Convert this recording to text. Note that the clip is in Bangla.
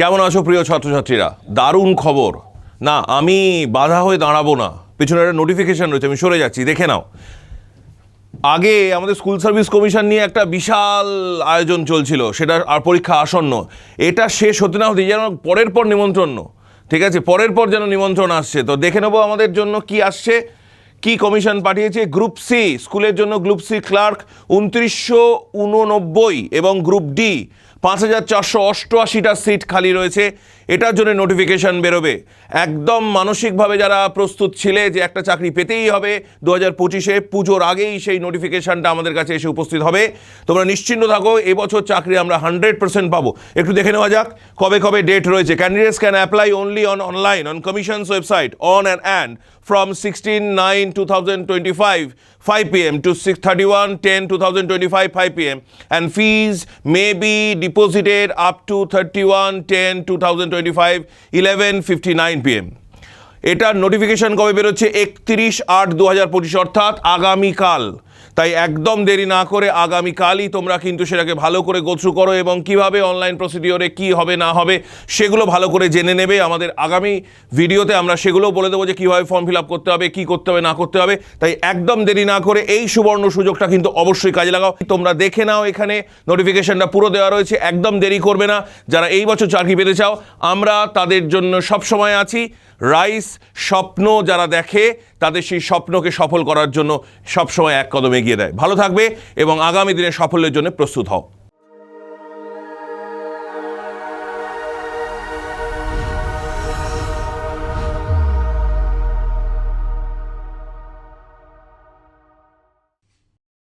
কেমন আছো প্রিয় ছাত্রছাত্রীরা? দারুণ খবর। না, আমি বাধা হয়ে দাঁড়াবো না। পেছনে একটা নোটিফিকেশন রয়েছে, আমি সরে যাচ্ছি, দেখে নাও। আগে আমাদের স্কুল সার্ভিস কমিশন নিয়ে একটা বিশাল আয়োজন চলছিল, সেটা আর পরীক্ষা আসন্ন। এটা শেষ হতে না হতে যেন পরের পর নিমন্ত্রণ। ঠিক আছে, পরের পর যেন নিমন্ত্রণ আসছে। তো দেখে নেব আমাদের জন্য কি আসছে, কি কমিশন পাঠিয়েছে। গ্রুপ সি স্কুলের জন্য গ্রুপ সি ক্লার্ক উনত্রিশশো উননব্বই এবং গ্রুপ ডি পাঁচ হাজার চারশো অষ্টআশিটা সিট খালি রয়েছে, এটার জন্য নোটিফিকেশন বেরোবে। একদম মানসিকভাবে যারা প্রস্তুত ছিলে যে একটা চাকরি পেতেই হবে, দু হাজার পঁচিশে পুজোর আগেই সেই নোটিফিকেশনটা আমাদের কাছে এসে উপস্থিত হবে। তোমরা নিশ্চিন্ত থাকো, এবছর চাকরি আমরা হান্ড্রেড পার্সেন্ট পাবো। একটু দেখে নেওয়া যাক, কবে কবে ডেট রয়েছে। Candidates can apply only on online on commissions website on and and from 16 9 2025 5 pm to 6 31 10 2025 5 pm and fees may be deposited up to 31 10 2025 11 59 pm এটার নোটিফিকেশন কবে বেরোচ্ছে? একত্রিশ আট দু হাজার পঁচিশ, অর্থাৎ আগামীকাল। তাই একদম দেরি না করে আগামীকালই তোমরা কিন্তু সেটাকে ভালো করে গোথ্রু করো এবং কীভাবে অনলাইন প্রসিডিওরে কি হবে, না হবে, সেগুলো ভালো করে জেনে নেবে। আমাদের আগামী ভিডিওতে আমরা সেগুলো বলে দেবো যে কীভাবে ফর্ম ফিল আপ করতে হবে, কী করতে হবে, না করতে হবে। তাই একদম দেরি না করে এই সুবর্ণ সুযোগটা কিন্তু অবশ্যই কাজে লাগাও। তোমরা দেখে নাও এখানে নোটিফিকেশনটা পুরো দেওয়া রয়েছে। একদম দেরি করবে না। যারা এই বছর চাকরি পেতে চাও, আমরা তাদের জন্য সব সময় আছি। রাইস, স্বপ্ন যারা দেখে, তাদের সেই স্বপ্নকে সফল করার জন্য সবসময় এক কদম এগিয়ে দেয়। ভালো থাকবে এবং আগামী দিনের সাফল্যের জন্য প্রস্তুত হও।